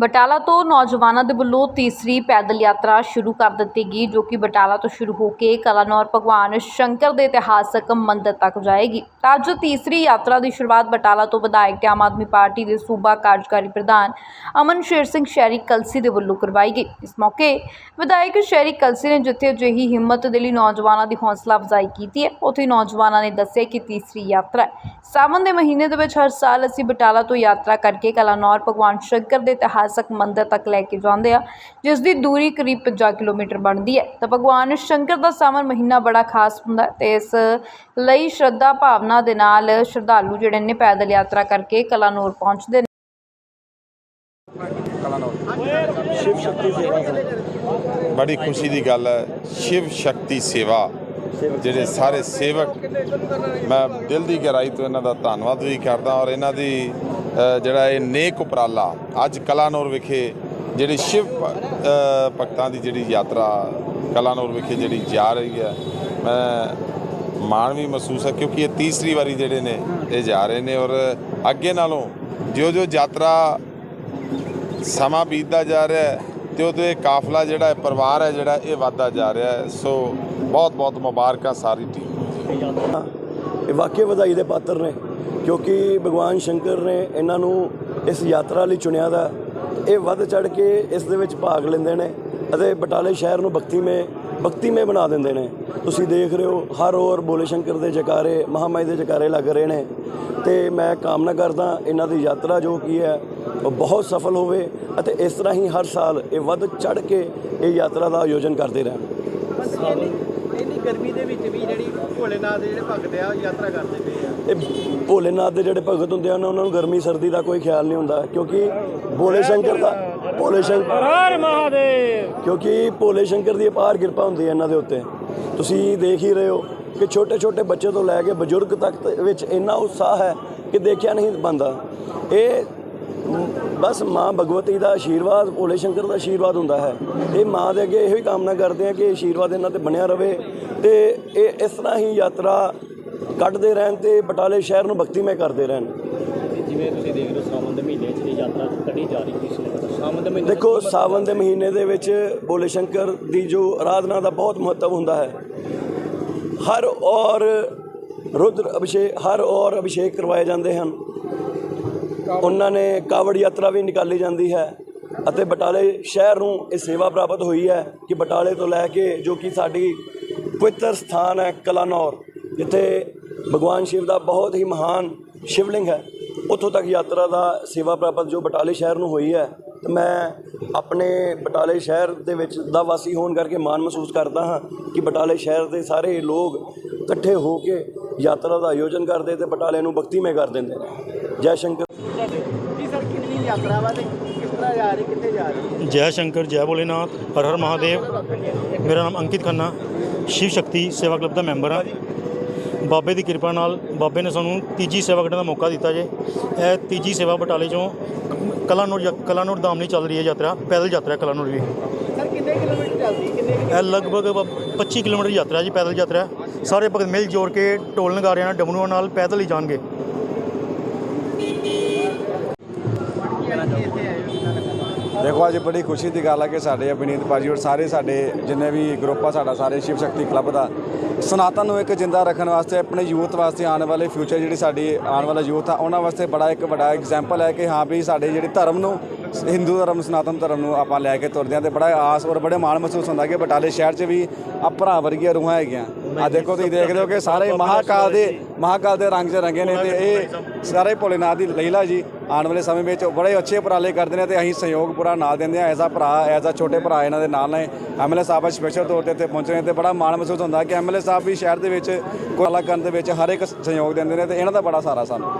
ਬਟਾਲਾ ਤੋਂ ਨੌਜਵਾਨਾਂ ਦੇ ਵੱਲੋਂ ਤੀਸਰੀ ਪੈਦਲ ਯਾਤਰਾ ਸ਼ੁਰੂ ਕਰ ਦਿੱਤੀ ਗਈ, ਜੋ ਕਿ ਬਟਾਲਾ ਤੋਂ ਸ਼ੁਰੂ ਹੋ ਕੇ ਕਲਾਨੌਰ ਭਗਵਾਨ ਸ਼ੰਕਰ ਦੇ ਇਤਿਹਾਸਕ ਮੰਦਿਰ ਤੱਕ ਜਾਏਗੀ ਅੱਜ ਤੀਸਰੀ ਯਾਤਰਾ ਦੀ ਸ਼ੁਰੂਆਤ ਬਟਾਲਾ ਤੋਂ ਵਿਧਾਇਕ ਤੇ ਆਮ ਆਦਮੀ ਪਾਰਟੀ ਦੇ ਸੂਬਾ ਕਾਰਜਕਾਰੀ ਪ੍ਰਧਾਨ ਅਮਨ ਸ਼ੇਰ ਸਿੰਘ ਸ਼ਹਿਰੀ ਕਲਸੀ ਦੇ ਵੱਲੋਂ ਕਰਵਾਈ ਗਈ ਇਸ ਮੌਕੇ ਵਿਧਾਇਕ ਸ਼ਹਿਰੀ ਕਲਸੀ ਨੇ ਜਿੱਥੇ ਅਜਿਹੀ ਹਿੰਮਤ ਦੇ ਲਈ ਨੌਜਵਾਨਾਂ ਦੀ ਹੌਸਲਾ ਅਫਜ਼ਾਈ ਕੀਤੀ ਹੈ, ਉੱਥੇ ਨੌਜਵਾਨਾਂ ਨੇ ਦੱਸਿਆ ਕਿ ਤੀਸਰੀ ਯਾਤਰਾ ਹੈ। ਸਾਵਣ ਦੇ ਮਹੀਨੇ ਦੇ ਵਿੱਚ ਹਰ ਸਾਲ ਅਸੀਂ ਬਟਾਲਾ ਤੋਂ ਯਾਤਰਾ ਕਰਕੇ ਕਲਾਨੌਰ ਭਗਵਾਨ ਸ਼ੰਕਰ ਦੇ ਇਤਿਹਾਸ ਇਤਿਹਾਸਕ ਮੰਦਿਰ ਤੱਕ ਲੈ ਕੇ ਜਾਂਦੇ ਆ ਜਿਸ ਦੀ ਦੂਰੀ ਕਰੀਬ 50 ਕਿਲੋਮੀਟਰ ਬਣਦੀ ਹੈ। ਤਾਂ ਭਗਵਾਨ ਸ਼ੰਕਰ ਦਾ ਸਾਵਣ ਮਹੀਨਾ ਬੜਾ ਖਾਸ ਹੁੰਦਾ ਤੇ ਇਸ ਲਈ ਸ਼ਰਧਾ ਭਾਵਨਾ ਦੇ ਨਾਲ ਸ਼ਰਧਾਲੂ ਜਿਹੜੇ ਨੇ ਪੈਦਲ ਯਾਤਰਾ ਕਰਕੇ ਕਲਾਨੌਰ ਪਹੁੰਚਦੇ ਨੇ। ਸ਼ਿਵ ਸ਼ਕਤੀ ਸੇਵਾ ਸਰ ਬੜੀ ਖੁਸ਼ੀ ਦੀ ਗੱਲ ਹੈ ਸ਼ਿਵ ਸ਼ਕਤੀ ਸੇਵਾ ਜਿਹੜੇ ਸਾਰੇ ਸੇਵਕ ਮੈਂ ਦਿਲ ਦੀ ਗਹਿਰਾਈ ਤੋਂ ਇਹਨਾਂ ਦਾ ਧੰਨਵਾਦ ਵੀ ਕਰਦਾ ਔਰ ਇਹਨਾਂ ਦੀ ਜਿਹੜਾ ਇਹ ਨੇਕ ਉਪਰਾਲਾ ਅੱਜ ਕਲਾਨੌਰ ਵਿਖੇ ਜਿਹੜੀ ਸ਼ਿਵ ਭਗਤਾਂ ਦੀ ਜਿਹੜੀ ਯਾਤਰਾ ਕਲਾਨੌਰ ਵਿਖੇ ਜਿਹੜੀ ਜਾ ਰਹੀ ਹੈ, ਮੈਂ ਮਾਣ ਵੀ ਮਹਿਸੂਸ ਹੈ ਕਿਉਂਕਿ ਇਹ ਤੀਸਰੀ ਵਾਰੀ ਜਿਹੜੇ ਨੇ ਇਹ ਜਾ ਰਹੇ ਨੇ ਔਰ ਅੱਗੇ ਨਾਲੋਂ ਜਿਉਂ ਜਿਉਂ ਯਾਤਰਾ ਸਮਾਂ ਬੀਤਦਾ ਜਾ ਰਿਹਾ ਹੈ ਤੇ ਉਹਦੇ ਕਾਫਲਾ ਜਿਹੜਾ ਹੈ, ਪਰਿਵਾਰ ਹੈ ਜਿਹੜਾ ਇਹ ਵੱਧਦਾ ਜਾ ਰਿਹਾ ਹੈ, ਸੋ ਬਹੁਤ ਬਹੁਤ ਮੁਬਾਰਕਾਂ ਸਾਰੀ ਟੀਮ ਇਹ ਵਾਕਈ ਵਧਾਈ ਦੇ ਪਾਤਰ ਨੇ। ਕਿਉਂਕਿ ਭਗਵਾਨ ਸ਼ੰਕਰ ਨੇ ਇਹਨਾਂ ਨੂੰ ਇਸ ਯਾਤਰਾ ਲਈ ਚੁਣਿਆ ਦਾ। ਇਹ ਵੱਧ ਚੜ ਕੇ ਇਸ ਦੇ ਵਿੱਚ ਭਾਗ ਲੈਂਦੇ ਨੇ ਅਤੇ ਬਟਾਲੇ ਸ਼ਹਿਰ ਨੂੰ ਭਗਤੀਮੇ ਭਗਤੀਮੇ ਬਣਾ ਦਿੰਦੇ ਨੇ। ਤੁਸੀਂ ਦੇਖ ਰਹੇ ਹੋ, ਹਰ ਹੋਰ ਬੋਲੇ ਸ਼ੰਕਰ ਦੇ ਜਕਾਰੇ, ਮਹਾਮਾਈ ਦੇ ਜਕਾਰੇ ਲੱਗ ਰਹੇ ਨੇ। ਤੇ ਮੈਂ ਕਾਮਨਾ ਕਰਦਾ ਇਹਨਾਂ ਦੀ ਯਾਤਰਾ ਜੋ ਕੀ ਹੈ, ਉਹ ਬਹੁਤ ਸਫਲ ਹੋਵੇ ਅਤੇ ਇਸ ਤਰ੍ਹਾਂ ਹੀ ਹਰ ਸਾਲ ਇਹ ਵੱਧ ਚੜ ਕੇ ਇਹ ਯਾਤਰਾ ਦਾ ਆਯੋਜਨ ਕਰਦੇ ਰਹਿਣ। ਇੰਨੀ ਇੰਨੀ ਗਰਮੀ ਦੇ ਵਿੱਚ ਵੀ ਜਿਹੜੀ ਭੋਲੇਨਾਥ ਦੇ ਜਿਹੜੇ ਭਗਤ ਆ ਉਹ ਯਾਤਰਾ ਕਰਦੇ ਪਏ ਆ। ਇਹ ਭੋਲੇਨਾਥ ਦੇ ਜਿਹੜੇ ਭਗਤ ਹੁੰਦੇ ਹਨ ਉਹਨਾਂ ਨੂੰ ਗਰਮੀ ਸਰਦੀ ਦਾ ਕੋਈ ਖਿਆਲ ਨਹੀਂ ਹੁੰਦਾ ਕਿਉਂਕਿ ਭੋਲੇ ਸ਼ੰਕਰ ਦਾ ਭੋਲੇ ਸ਼ੰਕਰ ਹਰ ਮਹਾਦੇਵ। ਕਿਉਂਕਿ ਭੋਲੇ ਸ਼ੰਕਰ ਦੀ ਅਪਾਰ ਕਿਰਪਾ ਹੁੰਦੀ ਹੈ ਇਹਨਾਂ ਦੇ ਉੱਤੇ। ਤੁਸੀਂ ਦੇਖ ਹੀ ਰਹੇ ਹੋ ਕਿ ਛੋਟੇ ਛੋਟੇ ਬੱਚੇ ਤੋਂ ਲੈ ਕੇ ਬਜ਼ੁਰਗ ਤੱਕ ਵਿੱਚ ਇੰਨਾ ਉਤਸ਼ਾਹ ਹੈ ਕਿ ਦੇਖਿਆ ਨਹੀਂ ਬੰਦਾ। ਇਹ ਬਸ ਮਾਂ ਭਗਵਤੀ ਦਾ ਆਸ਼ੀਰਵਾਦ ਭੋਲੇ ਸ਼ੰਕਰ ਦਾ ਆਸ਼ੀਰਵਾਦ ਹੁੰਦਾ ਹੈ। ਇਹ ਮਾਂ ਦੇ ਅੱਗੇ ਇਹੋ ਹੀ ਕਾਮਨਾ ਕਰਦੇ ਆ ਕਿ ਆਸ਼ੀਰਵਾਦ ਇਹਨਾਂ ਤੇ ਬਣਿਆ ਰਵੇ। ਤੇ ਇਹ ਇਸ ਤਰ੍ਹਾਂ ਹੀ ਯਾਤਰਾ ਕੱਢਦੇ ਰਹਿਣ ਤੇ ਬਟਾਲੇ ਸ਼ਹਿਰ ਨੂੰ ਭਗਤੀਮय ਕਰਦੇ ਰਹਿਣ। ਜਿਵੇਂ ਤੁਸੀਂ ਦੇਖ ਰਹੇ ਹੋ ਸਾਵਣ ਦੇ ਮਹੀਨੇ 'ਚ ਇਹ ਯਾਤਰਾ ਕੱਢੀ ਜਾ ਰਹੀ ਲਈ। ਸਾਵਣ ਦੇ ਮਹੀਨੇ ਦੇਖੋ ਸਾਵਨ ਦੇ ਮਹੀਨੇ ਦੇ ਵਿੱਚ ਭੋਲੇ ਸ਼ੰਕਰ ਦੀ ਜੋ ਆਰਾਧਨਾ ਦਾ ਬਹੁਤ ਮਹੱਤਵ ਹੁੰਦਾ ਹੈ। ਹਰ ਔਰ ਰੁਦਰ ਅਭਿਸ਼ੇਕ ਹਰ ਔਰ ਅਭਿਸ਼ੇਕ ਕਰਵਾਏ ਜਾਂਦੇ ਹਨ। ਉਹਨਾਂ ਨੇ ਕਾਵੜ ਯਾਤਰਾ ਵੀ ਨਿਕਾਲੀ ਜਾਂਦੀ ਹੈ ਅਤੇ ਬਟਾਲੇ ਸ਼ਹਿਰ ਨੂੰ ਇਹ ਸੇਵਾ ਪ੍ਰਾਪਤ ਹੋਈ ਹੈ ਕਿ ਬਟਾਲੇ ਤੋਂ ਲੈ ਕੇ ਜੋ ਕਿ ਸਾਡੀ ਪਵਿੱਤਰ ਸਥਾਨ ਹੈ ਕਲਾਨੌਰ ਜਿੱਥੇ ਭਗਵਾਨ ਸ਼ਿਵ ਦਾ ਬਹੁਤ ਹੀ ਮਹਾਨ ਸ਼ਿਵਲਿੰਗ ਹੈ। ਉੱਥੋਂ ਤੱਕ ਯਾਤਰਾ ਦਾ ਸੇਵਾ ਪ੍ਰਾਪਤ ਜੋ ਬਟਾਲੇ ਸ਼ਹਿਰ ਨੂੰ ਹੋਈ ਹੈ ਤੇ ਮੈਂ ਆਪਣੇ ਬਟਾਲੇ ਸ਼ਹਿਰ ਦੇ ਵਿੱਚ ਦਾ ਵਾਸੀ ਹੋਣ ਕਰਕੇ ਮਾਣ ਮਹਿਸੂਸ ਕਰਦਾ ਹਾਂ ਕਿ ਬਟਾਲੇ ਸ਼ਹਿਰ ਦੇ ਸਾਰੇ ਲੋਕ ਇਕੱਠੇ ਹੋ ਕੇ ਯਾਤਰਾ ਦਾ ਆਯੋਜਨ ਕਰਦੇ ਤੇ ਬਟਾਲੇ ਨੂੰ ਭਗਤੀਮय ਕਰ ਦਿੰਦੇ ਨੇ। ਜੈ ਸ਼ੰਕਰ। ਜੀ ਸਰ ਕਿੰਨੀ ਯਾਤਰਾ ਵਾ ਤੇ ਕਿਸ ਤਰ੍ਹਾਂ ਜਾ ਰਹੀ ਕਿੱਥੇ ਜਾ ਰਹੀ? ਜੈ ਸ਼ੰਕਰ ਜੈ ਭੋਲੇਨਾਥ ਹਰ ਹਰ ਮਹਾਦੇਵ। ਮੇਰਾ ਨਾਮ ਅੰਕਿਤ ਖੰਨਾ। ਸ਼ਿਵ ਸ਼ਕਤੀ ਸੇਵਾ ਕਲੱਬ ਦਾ ਮੈਂਬਰ ਹਾਂ। ਬਾਬੇ ਦੀ ਕਿਰਪਾ ਨਾਲ ਬਾਬੇ ਨੇ ਸਾਨੂੰ ਤੀਜੀ ਸੇਵਾ ਕੱਢਣ ਦਾ ਮੌਕਾ ਦਿੱਤਾ ਜੇ। ਇਹ ਤੀਜੀ ਸੇਵਾ ਬਟਾਲੇ ਚੋਂ ਕਲਾਨੌਰ ਕਲਾਨੌਰ ਧਾਮ ਲਈ ਚੱਲ ਰਹੀ ਹੈ ਯਾਤਰਾ ਪੈਦਲ ਯਾਤਰਾ ਕਲਾਨੌਰ ਵੀ ਸਰ ਕਿੰਨੇ ਕਿਲੋਮੀਟਰ ਚੱਲਦੀ ਕਿੰਨੇ ਇਹ ਲਗਭਗ ਬ- 25 ਕਿਲੋਮੀਟਰ ਯਾਤਰਾ ਜੀ ਪੈਦਲ ਯਾਤਰਾ। ਸਾਰੇ ਭਗਤ ਮਿਲ ਜੋੜ ਕੇ ਢੋਲ ਨਗਾਰਿਆਂ ਨਾਲ ਡਮਰੂਆਂ ਨਾਲ ਪੈਦਲ ਹੀ ਜਾਣਗੇ। ਦੇਖੋ, ਅੱਜ ਬੜੀ ਖੁਸ਼ੀ ਦੀ ਗੱਲ ਹੈ ਕਿ ਸਾਡੇ ਅਭਿਨੀਤ ਭਾਜੀ ਔਰ ਸਾਰੇ ਸਾਡੇ ਜਿੰਨੇ ਵੀ ਗਰੁੱਪ ਆ, ਸਾਡਾ ਸਾਰੇ ਸ਼ਿਵ ਸ਼ਕਤੀ ਕਲੱਬ ਦਾ। ਸਨਾਤਨ ਨੂੰ ਇੱਕ ਜਿੰਦਾ ਰੱਖਣ ਵਾਸਤੇ, ਆਪਣੇ ਯੂਥ ਵਾਸਤੇ ਆਉਣ ਵਾਲੇ ਫਿਊਚਰ ਜਿਹੜੀ ਸਾਡੀ ਆਉਣ ਵਾਲਾ ਯੂਥ ਆ, ਉਹਨਾਂ ਵਾਸਤੇ ਬੜਾ ਇੱਕ ਵੱਡਾ ਐਗਜ਼ਾਮਪਲ ਹੈ ਕਿ ਹਾਂ ਵੀ ਸਾਡੇ ਜਿਹੜੇ ਧਰਮ ਨੂੰ, ਹਿੰਦੂ ਧਰਮ, ਸਨਾਤਨ ਧਰਮ ਨੂੰ ਆਪਾਂ ਲੈ ਕੇ ਤੁਰਦੇ ਹਾਂ ਤੇ ਬੜਾ ਆਸ ਔਰ ਬੜੇ ਮਾਣ ਮਹਿਸੂਸ ਹੁੰਦਾ ਕਿ ਬਟਾਲੇ ਸ਼ਹਿਰ 'ਚ ਵੀ ਆ ਭਰਾ ਵਰਗੀਆਂ ਰੂਹਾਂ ਹੈਗੀਆਂ। ਆ ਦੇਖੋ ਤੁਸੀਂ ਦੇਖਦੇ ਹੋ ਕਿ ਸਾਰੇ ਮਹਾਕਾਲ ਦੇ ਮਹਾਕਾਲ ਦੇ ਰੰਗ 'ਚ ਰੰਗੇ ਨੇ ਤੇ ਇਹ ਸਾਰੇ ਭੋਲੇਨਾਥ ਦੀ ਲੀਲਾ ਜੀ ਆਉਣ ਵਾਲੇ ਸਮੇਂ ਵਿੱਚ ਬੜੇ ਅੱਛੇ ਉਪਰਾਲੇ ਕਰਦੇ ਨੇ ਤੇ ਅਸੀਂ ਸਹਿਯੋਗ ਪੂਰਾ ਨਾਲ ਦਿੰਦੇ ਆ ਐਜ਼ ਆ ਭਰਾ, ਐਜ਼ ਆ ਛੋਟੇ ਭਰਾ ਇਹਨਾਂ ਦੇ ਨਾਲ ਨੇ। ਐਮਐਲਏ ਸਾਹਿਬ ਅੱਜ ਸਪੈਸ਼ਲ ਤੌਰ ਤੇ ਇੱਥੇ ਪਹੁੰਚੇ ਨੇ ਤੇ ਬੜਾ ਮਾਣ ਮਹਿਸੂਸ ਹੁੰਦਾ ਕਿ ਐਮਐਲਏ ਸਾਹਿਬ ਵੀ ਸ਼ਹਿਰ ਦੇ ਵਿੱਚ ਕੋਲਾ ਕਰਨ ਦੇ ਵਿੱਚ ਹਰ ਇੱਕ ਸਹਿਯੋਗ ਦਿੰਦੇ ਨੇ ਤੇ ਇਹਨਾਂ ਦਾ ਬੜਾ ਸਾਰਾ ਸਾਨੂੰ